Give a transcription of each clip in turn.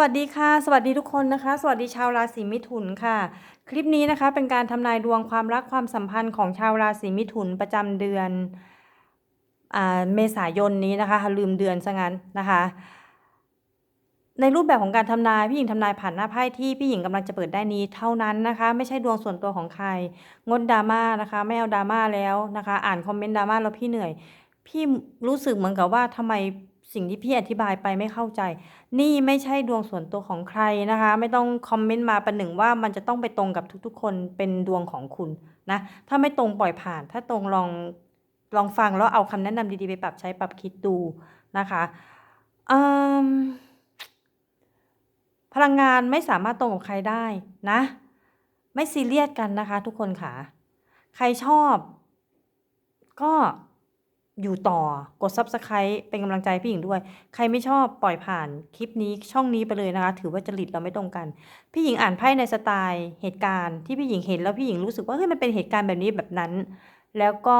วัสดีค่ะ สวัสดีทุกคนนะคะ สวัสดีชาวราศีมิถุนค่ะ คลิปนี้นะคะเป็นการทำนายดวงความรักความสัมพันธ์ของชาวราศีมิถุนประจำเดือนเมษายนนี้นะคะ ลืมเดือนซะงั้นนะคะ ในรูปแบบของการทำนายพี่หญิงทำนายผ่านหน้าไพ่ที่พี่หญิงกำลังจะเปิดได้นี้เท่านั้นนะคะ ไม่ใช่ดวงส่วนตัวของใคร งดดราม่านะคะไม่เอาดราม่าแล้วนะคะ อ่านคอมเมนต์ดราม่าแล้วพี่เหนื่อย พี่รู้สึกเหมือนกับว่าทำไม สิ่งที่พี่อธิบายไปไม่เข้าใจ นี่ไม่ใช่ดวงส่วนตัวของใครนะคะ ไม่ต้องคอมเมนต์มาประหนึ่งว่ามันจะต้องไปตรงกับทุกๆ คนเป็นดวงของคุณนะ ถ้าไม่ตรงปล่อยผ่าน ถ้าตรงลองลองฟังแล้วเอาคำแนะนำดีๆ ไปปรับใช้ปรับคิดดูนะคะพลังงานไม่สามารถตรงกับใครได้นะ ไม่ซีเรียสกันนะคะ ทุกคนค่ะ ใครชอบ ก็ อยู่ต่อกด Subscribe เป็นกำลังใจพี่หญิงด้วย ใครไม่ชอบปล่อยผ่านคลิปนี้ช่องนี้ไปเลยนะคะ ถือว่าจริตเราไม่ตรงกัน พี่หญิงอ่านไพ่ในสไตล์เหตุการณ์ที่พี่หญิงเห็นแล้วพี่หญิงรู้สึกว่าเฮ้ยมันเป็นเหตุการณ์แบบนี้แบบนั้น แล้วก็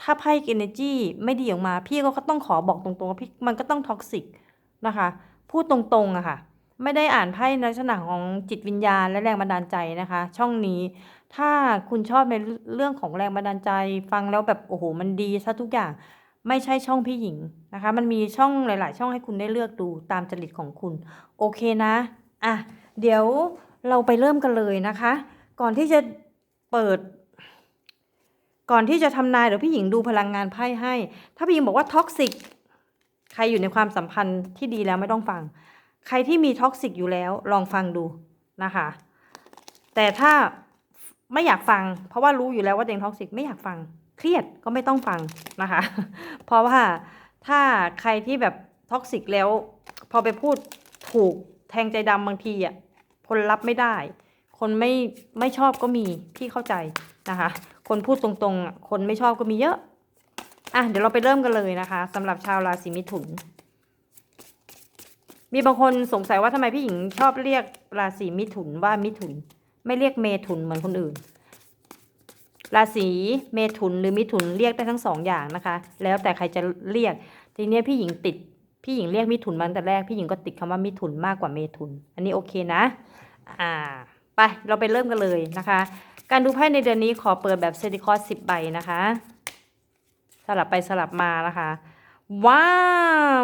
ถ้าไพ่ energy ไม่ดีออกมา พี่ก็ต้องขอบอกตรงๆว่าพี่มันก็ต้องท็อกซิกนะคะ พูดตรงๆอะค่ะ ไม่ได้อ่านไพ่ในลักษณะของจิตวิญญาณและแรงบันดาลใจนะคะ ช่องนี้ ถ้าคุณชอบในเรื่องของแรงบันดาลใจ ฟังแล้วแบบโอ้โหมันดีซะทุกอย่างไม่ใช่ช่องพี่หญิงนะคะ มันมีช่องหลาย ๆ ช่องให้คุณได้เลือกดูตามจริตของคุณ โอเคนะอะเดี๋ยวเราไปเริ่มกันเลยนะคะ ก่อนที่จะเปิด ก่อนที่จะทำนายเดี๋ยวพี่หญิงดูพลังงานไพ่ให้ ถ้าพี่หญิงบอกว่าท็อกซิกใครอยู่ในความสัมพันธ์ที่ดีแล้วไม่ต้องฟัง ใครที่มีท็อกซิกอยู่แล้วลองฟังดูนะคะ แต่ถ้า ไม่อยากฟัง เพราะว่ารู้อยู่แล้วว่าตัวเองท็อกซิกไม่อยากฟัง เครียดก็ไม่ต้องฟังนะคะ เพราะว่าถ้าใครที่แบบท็อกซิกแล้ว พอไปพูดถูกแทงใจดำบางทีอะคนรับไม่ได้ คนไม่ไม่ชอบก็มีพี่เข้าใจนะคะ คนพูดตรงๆ คนไม่ชอบก็มีเยอะอะเดี๋ยวเราไปเริ่มกันเลยนะคะสำหรับชาวราศีมิถุน มีบางคนสงสัยว่าทำไมพี่หญิงชอบเรียกราศีมิถุนว่ามิถุน ไม่เรียกเมถุนเหมือนคนอื่น ราศีเมถุนหรือมิถุนเรียกได้ทั้งสองอย่างนะคะ แล้วแต่ใครจะเรียก ทีเนี้ยพี่หญิงติด พี่หญิงเรียกมิถุนมาตั้งแต่แรก พี่หญิงก็ติดคำว่ามิถุนมากกว่าเมถุน อันนี้โอเคนะ อ่า ไป เราไปเริ่มกันเลยนะคะ การดูไพ่ในเดือนนี้ขอเปิดแบบเซติคอสสิบใบนะคะ สลับไปสลับมานะคะ ว้า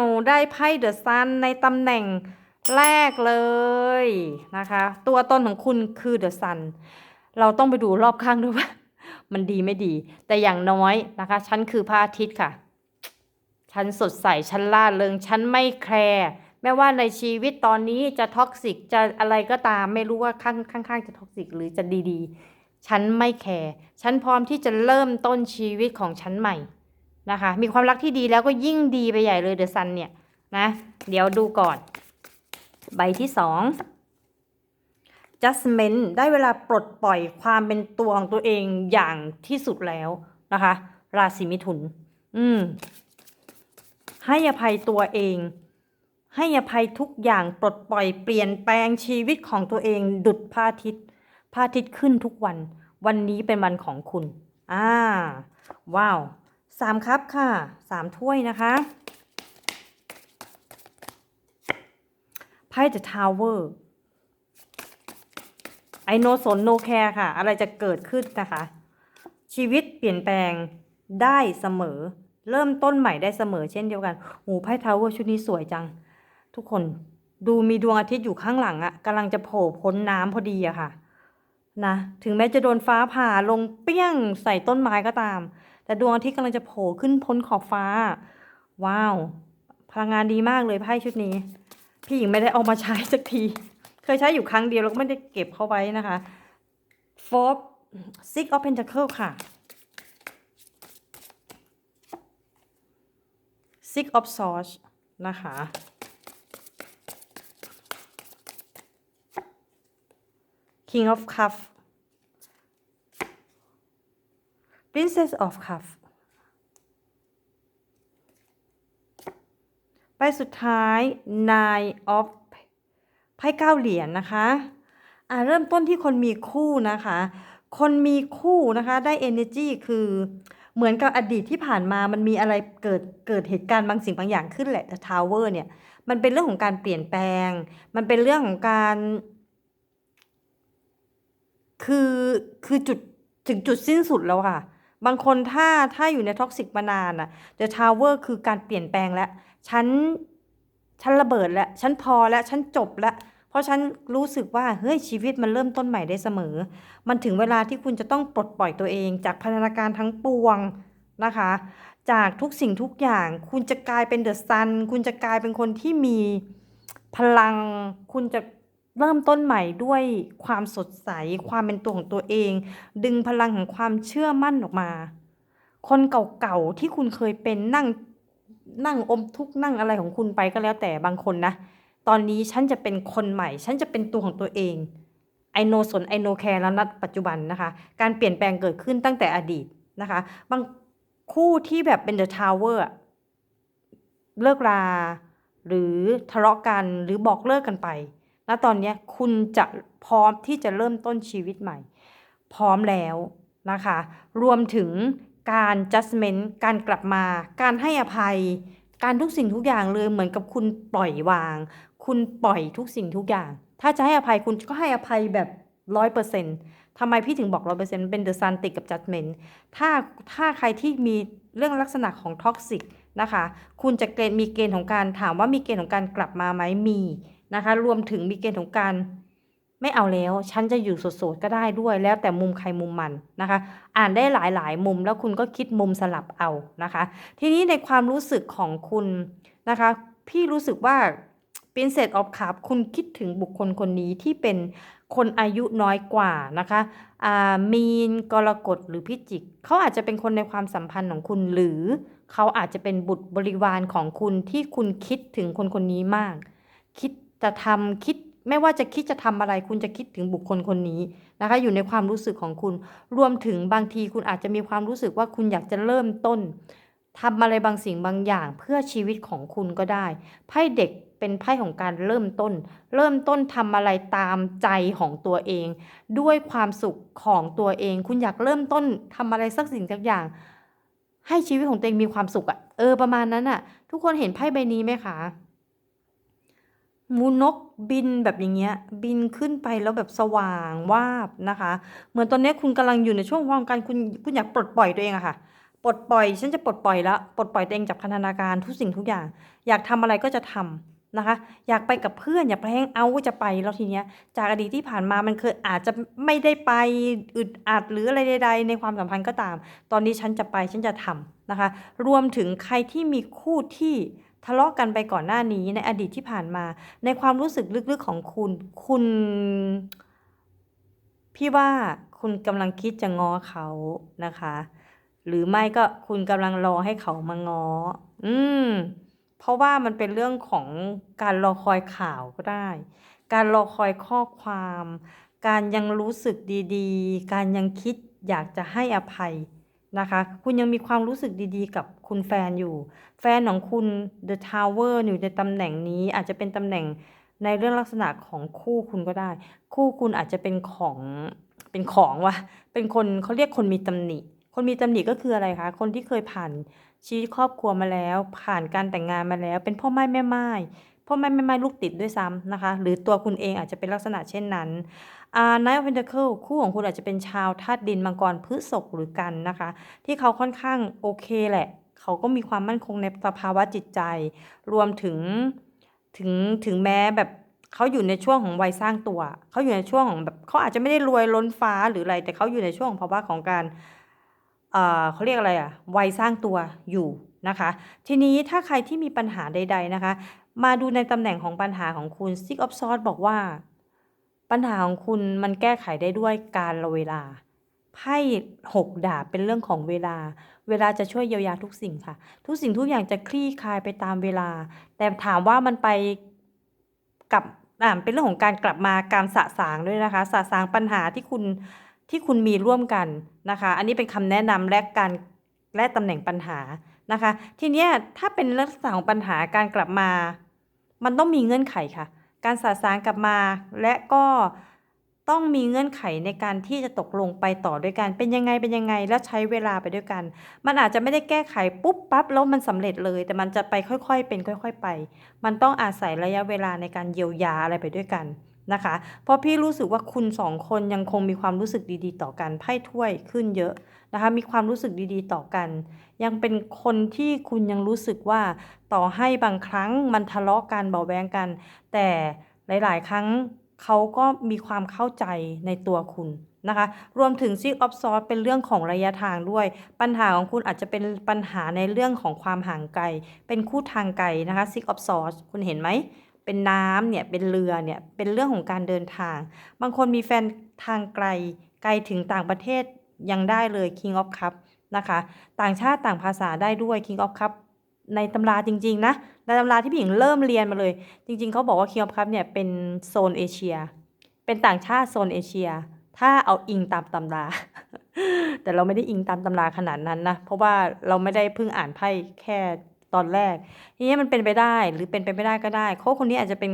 ว ได้ไพ่เดอะซันในตำแหน่ง แรกเลยนะคะ ตัวตนของคุณคือเดอะซันเราต้องไปดูรอบข้างด้วยว่า มันดีไม่ดี แต่อย่างน้อยนะคะ ฉันคือพระอาทิตย์ค่ะ ฉันสดใส ฉันล่าเริง ฉันไม่แคร์แม้ว่าในชีวิตตอนนี้จะท็อกซิกจะอะไรก็ตาม ไม่รู้ว่าข้างข้างๆจะท็อกซิกหรือจะดีๆ ฉันไม่แคร์ ฉันพร้อมที่จะเริ่มต้นชีวิตของฉันใหม่นะคะ มีความรักที่ดีแล้วก็ยิ่งดีไปใหญ่เลยเดอะซันเนี่ยนะ เดี๋ยวดูก่อน ใบที่สอง judgment ได้เวลาปลดปล่อยความเป็นตัวของตัวเองอย่างที่สุดแล้วนะคะ ราศีมิถุน อืม ให้อภัยตัวเอง ให้อภัยทุกอย่างปลดปล่อยเปลี่ยนแปลงชีวิตของตัวเอง ดุดพระอาทิตย์พระอาทิตย์ขึ้นทุกวัน วันนี้เป็นวันของคุณ อ่า ว้าวสามครับค่ะสามถ้วยนะคะ ไพ่ The Tower ไอโนสนโนแคร์ค่ะ อะไรจะเกิดขึ้นนะคะ ชีวิตเปลี่ยนแปลงได้เสมอ เริ่มต้นใหม่ได้เสมอเช่นเดียวกันโอ้ไพ่ทาวเวอร์ชุดนี้สวยจัง ทุกคนดูมีดวงอาทิตย์อยู่ข้างหลังอะกำลังจะโผล่พ้นน้ำพอดีอะค่ะนะถึงแม้จะโดนฟ้าผ่าลงเปี้ยงใส่ต้นไม้ก็ตาม แต่ดวงอาทิตย์กำลังจะโผล่ขึ้นพ้นขอบฟ้า ว้าว พลังงานดีมากเลยไพ่ชุดนี้ พี่หญิงไม่ได้เอามาใช้สักที เคยใช้อยู่ครั้งเดียวแล้วก็ไม่ได้เก็บเข้าไว้นะคะ Four Six of Pentacle ค่ะ Six of Swords นะคะ King of Cup Princess of Cup ไปสุดท้าย Nine of ไพ่เก้าเหรียญนนะคะอ่าเริ่มต้นที่คนมีคู่นะคะ คนมีคู่นะคะได้ energy คือเหมือนกับอดีตที่ผ่านมามันมีอะไรเกิดเกิดเหตุการณ์บางสิ่งบางอย่างขึ้นแหละ The Tower เนี่ยมันเป็นเรื่องของการเปลี่ยนแปลง มันเป็นเรื่องของการ คือคือจุดถึงจุดสิ้นสุดแล้วค่ะ บางคนถ้าถ้าอยู่ในท็อกซิกมานานอะ The Tower คือการเปลี่ยนแปลงแล้ว ฉันฉันระเบิดแล้ว ฉันพอแล้ว ฉันจบแล้ว เพราะฉันรู้สึกว่า เฮ้ย ชีวิตมันเริ่มต้นใหม่ได้เสมอ มันถึงเวลาที่คุณจะต้องปลดปล่อยตัวเองจากพันธนาการทั้งปวงนะคะ จากทุกสิ่งทุกอย่าง คุณจะกลายเป็นเดอะซัน คุณจะกลายเป็นคนที่มีพลัง คุณจะเริ่มต้นใหม่ด้วยความสดใส ความเป็นตัวของตัวเอง ดึงพลังของความเชื่อมั่นออกมา คนเก่าๆที่คุณเคยเป็นนั่ง นั่งอมทุกข์นั่งอะไรของคุณไปก็แล้วแต่บางคนนะ ตอนนี้ฉันจะเป็นคนใหม่ ฉันจะเป็นตัวของตัวเองไอโนสนไอโนแคร์แล้วนัดปัจจุบันนะคะ การเปลี่ยนแปลงเกิดขึ้นตั้งแต่อดีตนะคะ บางคู่ที่แบบเป็นเดอะทาวเวอร์เลิกรา หรือทะเลาะกันหรือบอกเลิกกันไปณตอนนี้คุณจะพร้อมที่จะเริ่มต้นชีวิตใหม่ พร้อมแล้วนะคะ รวมถึง การ judgment การกลับมา การให้อภัย การทุกสิ่งทุกอย่างเลยเหมือนกับคุณปล่อยวาง คุณปล่อยทุกสิ่งทุกอย่าง ถ้าจะให้อภัยคุณก็ให้อภัยแบบร้อยเปอร์เซ็นต์ทำไมพี่ถึงบอกร้อยเปอร์เซ็นต์เป็นเดอะซันติดกับ judgment ถ้าถ้าใครที่มีเรื่องลักษณะของท็อกซิกนะคะ คุณจะเกณฑ์มีเกณฑ์ของการถามว่ามีเกณฑ์ของการกลับมาไหมมีนะคะ รวมถึงมีเกณฑ์ของการ ไม่เอาแล้ว ฉันจะอยู่โสดๆก็ได้ด้วย แล้วแต่มุมใครมุมมันนะคะ อ่านได้หลายๆ มุมแล้วคุณก็คิดมุมสลับเอานะคะ ทีนี้ในความรู้สึกของคุณนะคะ พี่รู้สึกว่า Princess of Cup คุณคิดถึงบุคคลคนนี้ที่เป็นคนอายุน้อยกว่านะคะอ่ามีนกรกฎหรือพิจิก เขาอาจจะเป็นคนในความสัมพันธ์ของคุณหรือเขาอาจจะเป็นบุตรบริวารของคุณที่คุณคิดถึงคนคนนี้มาก คิดจะทำคิด ไม่ว่าจะคิดจะทำอะไร คุณจะคิดถึงบุคคลคนนี้นะคะ อยู่ในความรู้สึกของคุณ รวมถึงบางทีคุณอาจจะมีความรู้สึกว่าคุณอยากจะเริ่มต้นทำอะไรบางสิ่งบางอย่าง เพื่อชีวิตของคุณก็ได้ไพ่เด็กเป็นไพ่ของการเริ่มต้น เริ่มต้นทำอะไรตามใจของตัวเอง ด้วยความสุขของตัวเอง คุณอยากเริ่มต้นทำอะไรสักสิ่งสักอย่าง ให้ชีวิตของตัวเองมีความสุขอะเออประมาณนั้นอะทุกคนเห็นไพ่ใบนี้ไหมคะ มูนกบินแบบอย่างเงี้ยบินขึ้นไปแล้วแบบสว่างวาบนะคะ เหมือนตอนนี้คุณกำลังอยู่ในช่วงของการคุณคุณอยากปลดปล่อยตัวเองอะค่ะปลดปล่อยฉันจะปลดปล่อยแล้วปลดปล่อยตัวเองจากพันธนาการทุกสิ่งทุกอย่าง อยากทำอะไรก็จะทำนะคะ อยากไปกับเพื่อนอยากไปแฮงเอาท์จะไปแล้วทีเนี้ยจากอดีตที่ผ่านมามันเคยอาจจะไม่ได้ไปอึดอัดหรืออะไรใด ๆ ในความสัมพันธ์ก็ตาม ตอนนี้ฉันจะไปฉันจะทำนะคะ รวมถึงใครที่มีคู่ที่ ทะเลาะกันไปก่อนหน้านี้ในอดีตที่ผ่านมา ในความรู้สึกลึกๆของคุณ คุณ พี่ว่าคุณกำลังคิดจะง้อเขานะคะ หรือไม่ก็คุณกำลังรอให้เขามาง้อ อืม เพราะว่ามันเป็นเรื่องของการรอคอยข่าวก็ได้ การรอคอยข้อความ การยังรู้สึกดีๆ การยังคิดอยากจะให้อภัย นะคะ คุณยังมีความรู้สึกดีๆ กับคุณแฟนอยู่ แฟนของคุณ The Tower อยู่ในตำแหน่งนี้อาจจะเป็นตำแหน่งในเรื่องลักษณะของคู่คุณก็ได้ คู่คุณอาจจะเป็นของเป็นของวะเป็นคนเขาเรียกคนมีตำหนิ คนมีตำหนิก็คืออะไรคะ คนที่เคยผ่านชีวิตครอบครัวมาแล้ว ผ่านการแต่งงานมาแล้ว เป็นพ่อไม้แม่ไม้พ่อไม้แม่ไม้ลูกติดด้วยซ้ำนะคะ หรือตัวคุณเองอาจจะเป็นลักษณะเช่นนั้น อ่า Knight of Pentacle คู่ของคุณอาจจะเป็นชาวธาตุดินมังกรพฤษภหรือกันนะคะ ที่เขาค่อนข้างโอเคแหละ เขาก็มีความมั่นคงในสภาวะจิตใจ รวมถึงถึงถึงแม้แบบเขาอยู่ในช่วงของวัยสร้างตัว เขาอยู่ในช่วงของแบบเขาอาจจะไม่ได้รวยล้นฟ้าหรืออะไร แต่เขาอยู่ในช่วงของภาวะของการเอ่อเขาเรียกอะไรอะวัยสร้างตัวอยู่นะคะ ทีนี้ถ้าใครที่มีปัญหาใด ๆนะคะ มาดูในตำแหน่งของปัญหาของคุณ Six of Swords บอกว่า ปัญหาของคุณมันแก้ไขได้ด้วยการละเวลาไพ่หกดาบเป็นเรื่องของเวลา เวลาจะช่วยเยียวยาทุกสิ่งค่ะ ทุกสิ่งทุกอย่างจะคลี่คลายไปตามเวลา แต่ถามว่ามันไปกับอ่าเป็นเรื่องของการกลับมาการสะสางด้วยนะคะ สะสางปัญหาที่คุณที่คุณมีร่วมกันนะคะ อันนี้เป็นคำแนะนำและการและตำแหน่งปัญหานะคะ ทีเนี้ยถ้าเป็นลักษณะของปัญหาการกลับมา มันต้องมีเงื่อนไขค่ะ การสาสางกลับมา และก็ต้องมีเงื่อนไขในการที่จะตกลงไปต่อด้วยกัน เป็นยังไงเป็นยังไงแล้วใช้เวลาไปด้วยกัน มันอาจจะไม่ได้แก้ไขปุ๊บปั๊บแล้วมันสำเร็จเลย แต่มันจะไปค่อยๆ เป็นค่อย ๆ ไป มันต้องอาศัยระยะเวลาในการเยียวยาอะไรไปด้วยกัน นะคะ เพราะพี่รู้สึกว่าคุณสองคนยังคงมีความรู้สึกดีๆ ต่อกันไพ่ถ้วยขึ้นเยอะนะคะ มีความรู้สึกดีๆ ต่อกัน ยังเป็นคนที่คุณยังรู้สึกว่าต่อให้บางครั้งมันทะเลาะกันเบาแวงกัน แต่หลาย ๆ ครั้งเขาก็มีความเข้าใจในตัวคุณนะคะ รวมถึงซิกออฟซอสเป็นเรื่องของระยะทางด้วย ปัญหาของคุณอาจจะเป็นปัญหาในเรื่องของความห่างไกล เป็นคู่ทางไกลนะคะซิกออฟซอสคุณเห็นไหม เป็นน้ำเนี่ยเป็นเรือเนี่ยเป็นเรื่องของการเดินทาง บางคนมีแฟนทางไกลไกลถึงต่างประเทศยังได้เลย King of Cup นะคะ ต่างชาติต่างภาษาได้ด้วย King of Cup ในตำราจริง ๆ นะในตำราที่พี่หญิงเริ่มเรียนมาเลย จริง ๆเขาบอกว่า King of Cup เนี่ยเป็นโซนเอเชีย เป็นต่างชาติโซนเอเชีย ถ้าเอาอิงตามตำรา แต่เราไม่ได้อิงตามตำราขนาดนั้นนะ เพราะว่าเราไม่ได้เพิ่งอ่านไพ่แค่ ตอนแรก ทีนี้มันเป็นไปได้หรือเป็นไปไม่ได้ก็ได้เขาคนนี้อาจจะเป็น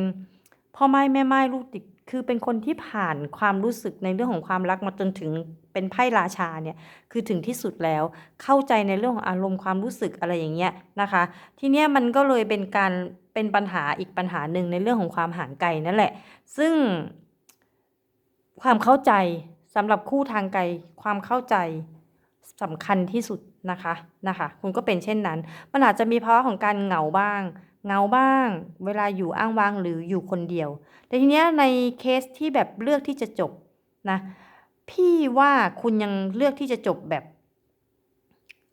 พ่อไม้แม่ไม้ลูกติดคือเป็นคนที่ผ่านความรู้สึกในเรื่องของความรักมาจนถึงเป็นไพ่ราชาเนี่ยคือถึงที่สุดแล้วเข้าใจในเรื่องของอารมณ์ความรู้สึกอะไรอย่างเงี้ยนะคะ ทีเนี้ยมันก็เลยเป็นการเป็นปัญหาอีกปัญหาหนึ่งในเรื่องของความห่างไกลนั่นแหละ ซึ่ง ความเข้าใจสำหรับคู่ทางไกลความเข้าใจสำคัญที่สุด นะคะนะคะคุณก็เป็นเช่นนั้น มันอาจจะมีภาวะของการเหงาบ้างเหงาบ้าง เวลาอยู่อ้างว้างหรืออยู่คนเดียว แต่ทีเนี้ยในเคสที่แบบเลือกที่จะจบนะพี่ว่าคุณยังเลือกที่จะจบแบบ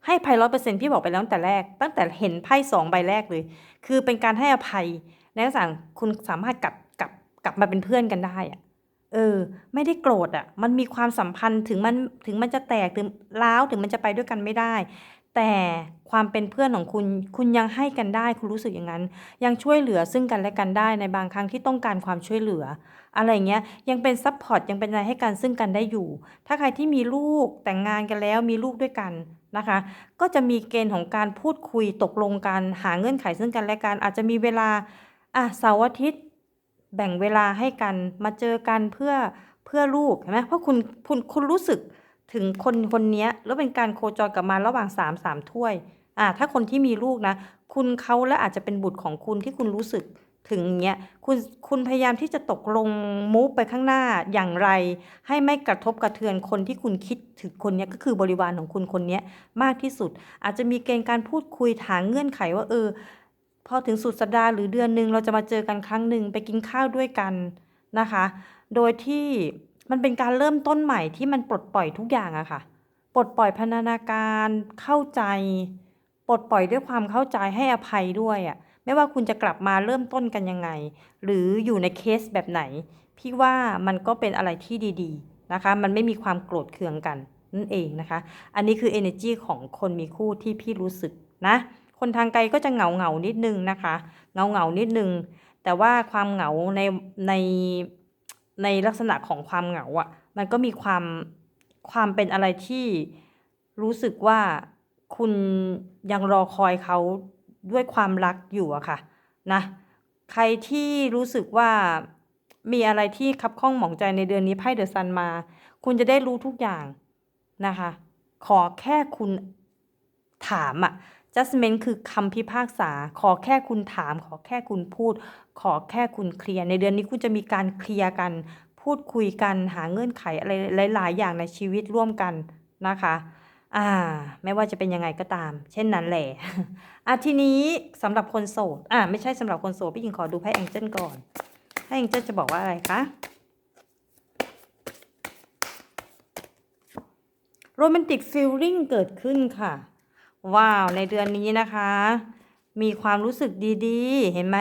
ให้ภัยร้อยเปอร์เซ็นพี่บอกไปแล้วตั้งแต่แรก ตั้งแต่เห็นไพ่สองใบแรกเลย คือเป็นการให้อภัยในลักษณะคุณสามารถกลับกลับกลับมาเป็นเพื่อนกันได้อะ เออ ไม่ได้โกรธอะ มันมีความสัมพันธ์ถึงมัน ถึงมันจะแตก ถึงร้าว ถึงมันจะไปด้วยกันไม่ได้ แต่ความเป็นเพื่อนของคุณ คุณยังให้กันได้ คุณรู้สึกอย่างนั้น ยังช่วยเหลือซึ่งกันและกันได้ในบางครั้งที่ต้องการความช่วยเหลือ อะไรเงี้ย ยังเป็นซัพพอร์ต ยังเป็นอะไรให้กันซึ่งกันได้อยู่ ถ้าใครที่มีลูกแต่งงานกันแล้วมีลูกด้วยกันนะคะ ก็จะมีเกณฑ์ของการพูดคุยตกลงกัน หาเงื่อนไขซึ่งกันและกัน อาจจะมีเวลา อะ เสาร์อาทิตย์ แบ่งเวลาให้กันมาเจอกันเพื่อเพื่อลูกเห็นไหมเพราะคุณคุณคุณรู้สึกถึงคนคนนี้แล้วเป็นการโคจรกลับมาระหว่างสามสามถ้วยอ่าถ้าคนที่มีลูกนะ คุณเขาและอาจจะเป็นบุตรของคุณที่คุณรู้สึกถึงเนี้ยคุณคุณพยายามที่จะตกลงมูฟไปข้างหน้าอย่างไร ให้ไม่กระทบกระเทือนคนที่คุณคิดถึงคนนี้ก็คือบริวารของคุณคนนี้มากที่สุด อาจจะมีเกณฑ์การพูดคุยถางเงื่อนไขว่าเออ พอถึงสุดสัปดาห์หรือเดือนหนึ่งเราจะมาเจอกันครั้งหนึ่งไปกินข้าวด้วยกันนะคะ โดยที่มันเป็นการเริ่มต้นใหม่ที่มันปลดปล่อยทุกอย่างอะค่ะ ปลดปล่อยพันธนาการเข้าใจ ปลดปล่อยด้วยความเข้าใจให้อภัยด้วยอะไม่ว่าคุณจะกลับมาเริ่มต้นกันยังไง หรืออยู่ในเคสแบบไหน พี่ว่ามันก็เป็นอะไรที่ดีๆนะคะ มันไม่มีความโกรธเคืองกันนั่นเองนะคะ อันนี้คือ energy ของคนมีคู่ที่พี่รู้สึกนะ คนทางไกลก็จะเหงาเหงานิดนึงนะคะเหงาเหงานิดนึง แต่ว่าความเหงาในในในลักษณะของความเหงาอะ่ะ มันก็มีความความเป็นอะไรที่รู้สึกว่าคุณยังรอคอยเขาด้วยความรักอยู่อะค่ะนะใครที่รู้สึกว่ามีอะไรที่คับข้องหมองใจในเดือนนี้ไพ่เดอะซันมา คุณจะได้รู้ทุกอย่างนะคะ ขอแค่คุณถามอะ judgment คือคำพิพากษา ขอแค่คุณถาม ขอแค่คุณพูด ขอแค่คุณเคลียร์ ในเดือนนี้คุณจะมีการเคลียร์กัน พูดคุยกันหาเงื่อนไขอะไรหลาย ๆ อย่างในชีวิตร่วมกันนะคะอ่าไม่ว่าจะเป็นยังไงก็ตาม เช่นนั้นแหละอะทีนี้สำหรับคนโสดอ่าไม่ใช่สำหรับคนโสดพี่หญิงขอดูไพ่แองเจิลก่อนไพ่แองเจิลจะบอกว่าอะไรคะโรแมนติกฟีลลิ่งเกิดขึ้นค่ะ ว้าว ในเดือนนี้นะคะ มีความรู้สึกดีๆ เห็นไหม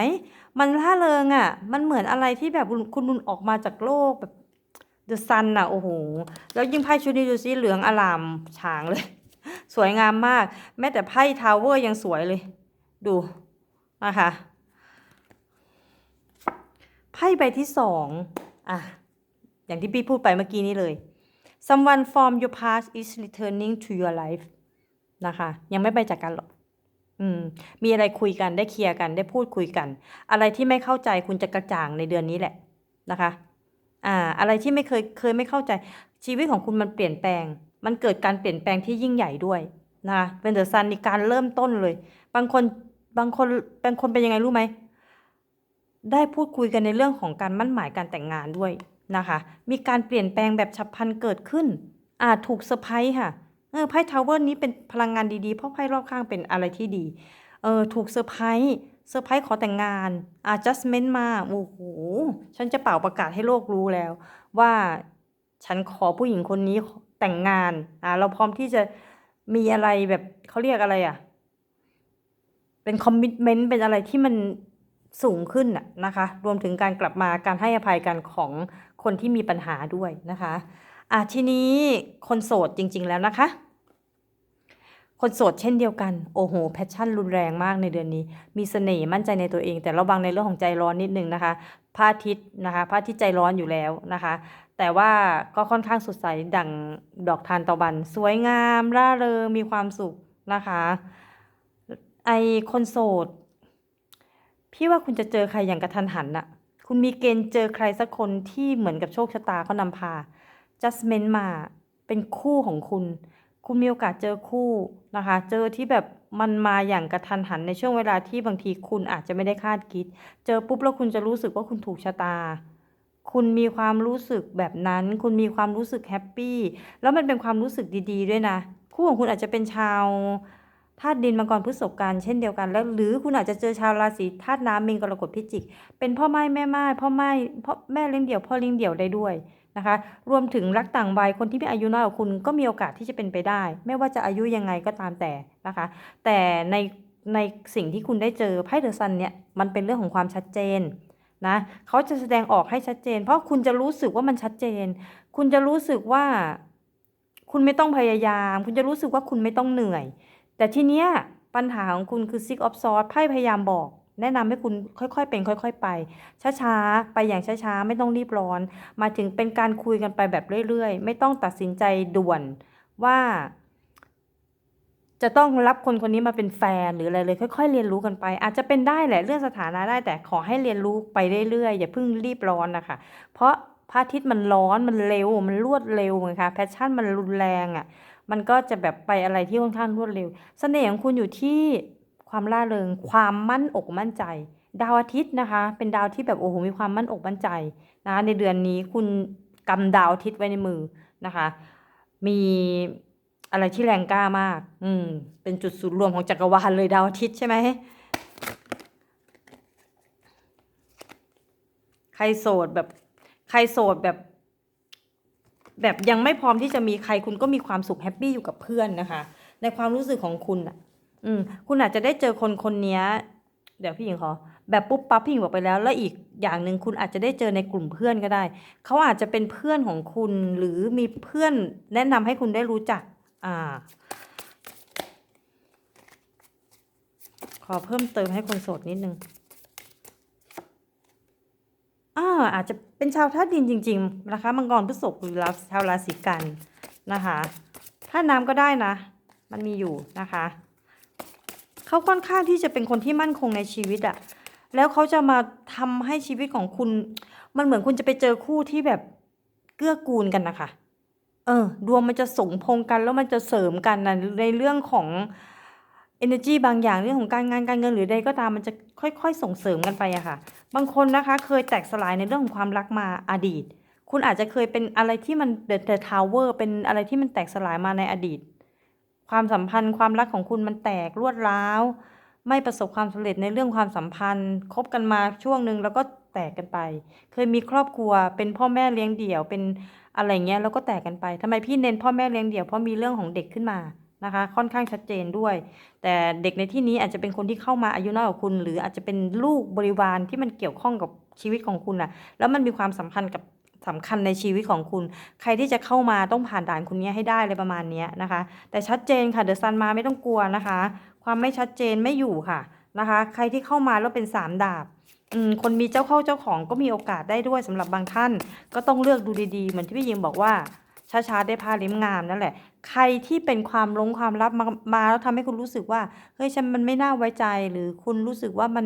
มันล่าเริงอะ่ะ มันเหมือนอะไรที่แบบคุณคุณนุนออกมาจากโลกแบบเดอะซันอะ โอ้โห แล้วยิ่งไพ่ชุดนี้ดูสิเหลืองอลามฉางเลย สวยงามมาก แม้แต่ไพ่ทาวเวอร์ยังสวยเลย ดูนะคะไพ่ใบที่สองอะ อย่างที่พี่พูดไปเมื่อกี้นี้เลย someone from your past is returning to your life นะคะ ยังไม่ไปจากกันหรอกอืม มีอะไรคุยกันได้เคลียร์กันได้พูดคุยกัน อะไรที่ไม่เข้าใจคุณจะกระจ่างในเดือนนี้แหละนะคะ อ่า อะไรที่ไม่เคยเคยไม่เข้าใจ ชีวิตของคุณมันเปลี่ยนแปลง มันเกิดการเปลี่ยนแปลงที่ยิ่งใหญ่ด้วยนะคะเป็นเดอะซันในการเริ่มต้นเลย บางคนบางคนบางคนเป็นยังไงรู้ไหมได้พูดคุยกันในเรื่องของการมั่นหมายการแต่งงานด้วยนะคะ มีการเปลี่ยนแปลงแบบฉับพลันเกิดขึ้นอาจถูกเซอร์ไพรส์ค่ะ เออไพ่ทาวเวอร์นี้เป็นพลังงานดีๆ เพราะไพ่รอบข้างเป็นอะไรที่ดี เออถูกเซอร์ไพรส์เซอร์ไพรส์ขอแต่งงาน adjustment มา โอ้โห ฉันจะเป่าประกาศให้โลกรู้แล้ว ว่าฉันขอผู้หญิงคนนี้แต่งงาน อ่า เราพร้อมที่จะมีอะไรแบบเขาเรียกอะไรอะ เป็นคอมมิ t เมนต์ เป็นอะไรที่มันสูงขึ้นน่ะนะคะ รวมถึงการกลับมาการให้อภัยกันของคนที่มีปัญหาด้วยนะคะ อะทีนี้คนโสดจริง ๆ แล้วนะคะ คนโสดเช่นเดียวกัน โอ้โหแพชชั่นรุนแรงมากในเดือนนี้ มีเสน่ห์มั่นใจในตัวเอง แต่ระวังในเรื่องของใจร้อนนิดนึงนะคะพระอาทิตย์นะคะพระอาทิตย์ใจร้อนอยู่แล้วนะคะ แต่ว่าก็ค่อนข้างสดใสดั่งดอกทานตะวัน สวยงามร่าเริงมีความสุขนะคะไอคนโสดพี่ว่าคุณจะเจอใครอย่างกระทันหันน่ะ คุณมีเกณฑ์เจอใครสักคนที่เหมือนกับโชคชะตาเขานำพา judgment มาเป็นคู่ของคุณ คุณมีโอกาสเจอคู่นะคะ เจอที่แบบมันมาอย่างกระทันหันในช่วงเวลาที่บางทีคุณอาจจะไม่ได้คาดคิด เจอปุ๊บแล้วคุณจะรู้สึกว่าคุณถูกชะตา คุณมีความรู้สึกแบบนั้น คุณมีความรู้สึกแฮปปี้ แล้วมันเป็นความรู้สึกดี ๆ ด้วยนะ คู่ของคุณอาจจะเป็นชาวธาตุดินมังกรพฤษภกันเช่นเดียวกัน แล้วหรือคุณอาจจะเจอชาวราศีธาตุน้ำมีนกรกฎพิจิก เป็นพ่อไม้แม่ไม้พ่อไม้พ่อแม่เลี้ยงเดี่ยวพ่อเลี้ยงเดี่ยวได้ด้วย นะคะ รวมถึงรักต่างวัยคนที่มีอายุน้อยกว่าคุณก็มีโอกาสที่จะเป็นไปได้ ไม่ว่าจะอายุยังไงก็ตามแต่นะคะ แต่ในในสิ่งที่คุณได้เจอไพ่เดอะซันเนี่ยมันเป็นเรื่องของความชัดเจนนะเขาจะแสดงออกให้ชัดเจน เพราะคุณจะรู้สึกว่ามันชัดเจน คุณจะรู้สึกว่า คุณไม่ต้องพยายาม คุณจะรู้สึกว่าคุณไม่ต้องเหนื่อย แต่ทีเนี้ยปัญหาของคุณคือ Six of Swords ไพ่พยายามบอก แนะนำให้คุณค่อยๆ เป็นค่อย ๆ ไป ช้าๆ ไปอย่างช้าๆ ไม่ต้องรีบร้อน มาถึงเป็นการคุยกันไปแบบเรื่อยๆ ไม่ต้องตัดสินใจด่วนว่า จะต้องรับคนคนนี้มาเป็นแฟนหรืออะไรเลย ค่อย ๆ เรียนรู้กันไป อาจจะเป็นได้แหละเรื่องสถานะได้แต่ขอให้เรียนรู้ไปเรื่อยๆ อย่าเพิ่งรีบร้อนนะคะ เพราะพระอาทิตย์มันร้อนมันเร็วมันรวดเร็วไงคะแพชชั่นมันรุนแรงอะ่ะ มันก็จะแบบไปอะไรที่ค่อนข้างรวดเร็วเสน่ห์ของคุณอยู่ที่ ความร่าเริง ความมั่นอกมั่นใจ ดาวอาทิตย์นะคะ เป็นดาวที่แบบโอ้โหมีความมั่นอกมั่นใจนะคะในเดือนนี้คุณกำดาวอาทิตย์ไว้ในมือนะคะ มีอะไรที่แรงกล้ามาก อืม เป็นจุดศูนย์รวมของจักรวาลเลยดาวอาทิตย์ใช่ไหมใครโสดแบบใครโสดแบบ แบบยังไม่พร้อมที่จะมีใครคุณก็มีความสุขแฮปปี้อยู่กับเพื่อนนะคะ ในความรู้สึกของคุณอะ อืม คุณอาจจะได้เจอคนคนเนี้ย เดี๋ยวพี่หญิงขอ แบบปุ๊บปั๊บพี่หญิงบอกไปแล้ว แล้วอีกอย่างหนึ่งคุณอาจจะได้เจอในกลุ่มเพื่อนก็ได้ เขาอาจจะเป็นเพื่อนของคุณหรือมีเพื่อนแนะนำให้คุณได้รู้จัก อ่า ขอเพิ่มเติมให้คนโสดนิดนึง อ่าอาจจะเป็นชาวธาตุดินจริง ๆ นะคะ มังกรพฤษภหรือชาวราศีกันนะคะธาตุน้ำก็ได้นะ มันมีอยู่นะคะ เขาค่อนข้างที่จะเป็นคนที่มั่นคงในชีวิตอะแล้วเขาจะมาทำให้ชีวิตของคุณ มันเหมือนคุณจะไปเจอคู่ที่แบบเกื้อกูลกันนะคะ เออ ดวงมันจะสมพงกันแล้วมันจะเสริมกันนะในเรื่องของ energy บางอย่างเรื่องของการงานการเงินหรือใดก็ตามมันจะค่อยๆ ส่งเสริมกันไปอะค่ะ บางคนนะคะ เคยแตกสลายในเรื่องของความรักมาอดีต คุณอาจจะเคยเป็นอะไรที่มัน the the tower เป็นอะไรที่มันแตกสลายมาในอดีต ความสัมพันธ์ความรักของคุณมันแตกรวดร้าว ไม่ประสบความสำเร็จในเรื่องความสัมพันธ์ คบกันมาช่วงหนึ่งแล้วก็แตกกันไป เคยมีครอบครัวเป็นพ่อแม่เลี้ยงเดี่ยวเป็นอะไรเงี้ยแล้วก็แตกกันไปทำไมพี่เน้นพ่อแม่เลี้ยงเดี่ยวเพราะมีเรื่องของเด็กขึ้นมานะคะค่อนข้างชัดเจนด้วย แต่เด็กในที่นี้อาจจะเป็นคนที่เข้ามาอายุน้อยกว่าคุณ หรืออาจจะเป็นลูกบริวารที่มันเกี่ยวข้องกับชีวิตของคุณนะแล้วมันมีความสัมพันธ์กับ สำคัญในชีวิตของคุณ ใครที่จะเข้ามาต้องผ่านด่านคุณเนี้ยให้ได้เลยประมาณนี้นะคะ แต่ชัดเจนค่ะเดอะซันมาไม่ต้องกลัวนะคะ ความไม่ชัดเจนไม่อยู่ค่ะนะคะ ใครที่เข้ามาแล้วเป็นสามดาบคนมีเจ้าเข้าเจ้าของก็มีโอกาสได้ด้วยสำหรับบางท่าน ก็ต้องเลือกดูดีๆ เหมือนที่พี่ยิงบอกว่าช้าๆได้พาลิ้มงามนั่นแหละ ใครที่เป็นความลงความลับมามาแล้วทำให้คุณรู้สึกว่าเฮ้ยฉันมันไม่น่าไว้ใจหรือคุณรู้สึกว่ามัน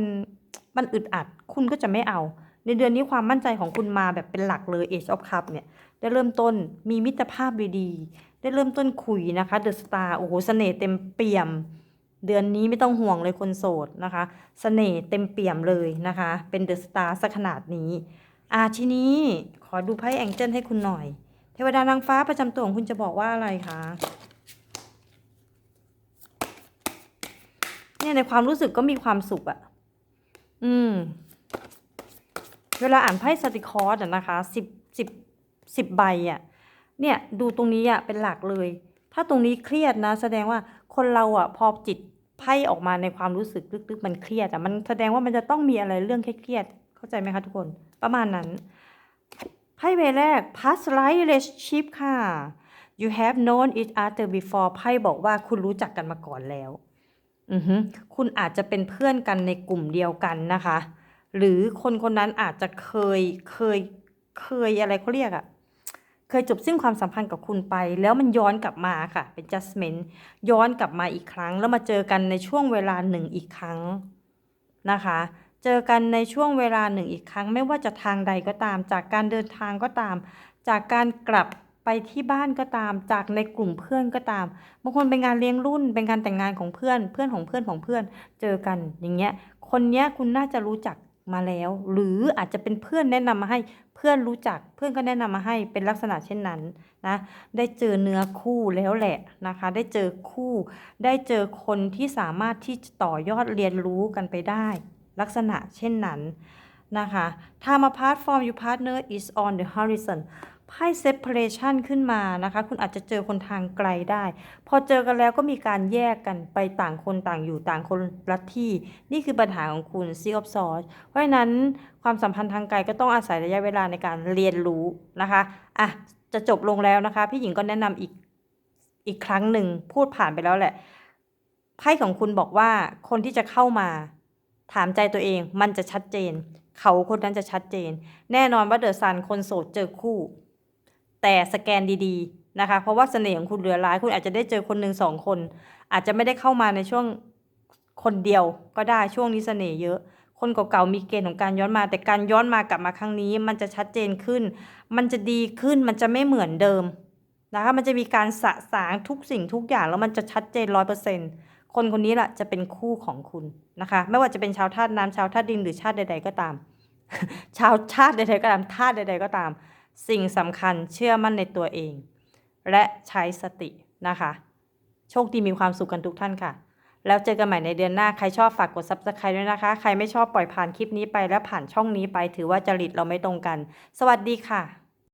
มันอึดอัด คุณก็จะไม่เอา ในเดือนนี้ความมั่นใจของคุณมาแบบเป็นหลักเลย Age of Cup เนี่ย ได้เริ่มต้นมีมิตรภาพดีๆ ได้เริ่มต้นคุยนะคะ The Star โอ้โหเสน่ห์เต็มเปี่ยม เดือนนี้ไม่ต้องห่วงเลยคนโสดนะคะเสน่ห์เต็มเปี่ยมเลยนะคะ เป็น The Star สักขนาดนี้อ่าทีนี้ขอดูไพ่แองเจิลให้คุณหน่อย เทวดานางฟ้าประจำตัวของคุณจะบอกว่าอะไรคะเนี่ยในความรู้สึกก็มีความสุขอะอืม เวลาอ่านไพ่สติคอร์สนะคะสิบสิบสิบใบอะเนี่ยดูตรงนี้อะเป็นหลักเลย ถ้าตรงนี้เครียดนะ แสดงว่าคนเราอะพอจิตไพ่ออกมาในความรู้สึกลึกๆมันเครียดอะมันแสดงว่ามันจะต้องมีอะไรเรื่องเครียดเข้าใจไหมคะทุกคนประมาณนั้นไพ่ใบแรก past life relationship ค่ะ you have known each other before ไพ่บอกว่าคุณรู้จักกันมาก่อนแล้ว อือฮึคุณอาจจะเป็นเพื่อนกันในกลุ่มเดียวกันนะคะ หรือคนคนนั้นอาจจะเคยเคยเคยอะไรเขาเรียกอะเคยจบสิ้นความสัมพันธ์กับคุณไป แล้วมันย้อนกลับมาค่ะ เป็น judgment ย้อนกลับมาอีกครั้ง แล้วมาเจอกันในช่วงเวลาหนึ่งอีกครั้งนะคะ เจอกันในช่วงเวลาหนึ่งอีกครั้ง ไม่ว่าจะทางใดก็ตาม จากการเดินทางก็ตาม จากการกลับไปที่บ้านก็ตาม จากในกลุ่มเพื่อนก็ตาม บางคนเป็นงานเลี้ยงรุ่น เป็นการแต่งงานของเพื่อน เพื่อนของเพื่อนของเพื่อน เจอกันอย่างเงี้ย คนเนี้ยคุณน่าจะรู้จัก มาแล้ว หรืออาจจะเป็นเพื่อนแนะนำมาให้เพื่อนรู้จักเพื่อนก็แนะนำมาให้เป็นลักษณะเช่นนั้นนะได้เจอเนื้อคู่แล้วแหละนะคะ ได้เจอคู่ ได้เจอคนที่สามารถที่จะต่อยอดเรียนรู้กันไปได้ ลักษณะเช่นนั้นนะคะ time apart from your partner is on the horizon ไพ่ separation ขึ้นมานะคะ คุณอาจจะเจอคนทางไกลได้ พอเจอกันแล้วก็มีการแยกกันไปต่างคนต่างอยู่ต่างคนละที่ นี่คือปัญหาของคุณ Sea of Swords เพราะฉะนั้นความสัมพันธ์ทางไกลก็ต้องอาศัยระยะเวลาในการเรียนรู้นะคะอะจะจบลงแล้วนะคะ พี่หญิงก็แนะนำอีกอีกครั้งหนึ่งพูดผ่านไปแล้วแหละไพ่ของคุณบอกว่าคนที่จะเข้ามาถามใจตัวเองมันจะชัดเจน เขาคนนั้นจะชัดเจน แน่นอนว่าเดอะซันคนโสดเจอคู่ แต่สแกนดีๆนะคะ เพราะว่าเสน่ห์ของคุณเหลือหลาย คุณอาจจะได้เจอคนหนึ่งสองคน อาจจะไม่ได้เข้ามาในช่วงคนเดียวก็ได้ช่วงนี้เสน่ห์เยอะ คนเก่าๆมีเกณฑ์ของการย้อนมา แต่การย้อนมากลับมาครั้งนี้ มันจะชัดเจนขึ้น มันจะดีขึ้นมันจะไม่เหมือนเดิมนะคะมันจะมีการสะสางทุกสิ่งทุกอย่างแล้วมันจะชัดเจนร้อยเปอร์เซ็นต์คนคนนี้แหละจะเป็นคู่ของคุณนะคะ ไม่ว่าจะเป็นชาวธาตุน้ำชาวธาตุดินหรือชาติใด ๆ ก็ตาม ชาวชาติใดๆก็ตามธาตุใดๆก็ตาม สิ่งสำคัญเชื่อมั่นในตัวเอง และใช้สตินะคะ โชคดีมีความสุขกันทุกท่านค่ะ แล้วเจอกันใหม่ในเดือนหน้า ใครชอบฝากกด subscribe ด้วยนะคะ ใครไม่ชอบปล่อยผ่านคลิปนี้ไปและผ่านช่องนี้ไปถือว่าจริตเราไม่ตรงกัน สวัสดีค่ะ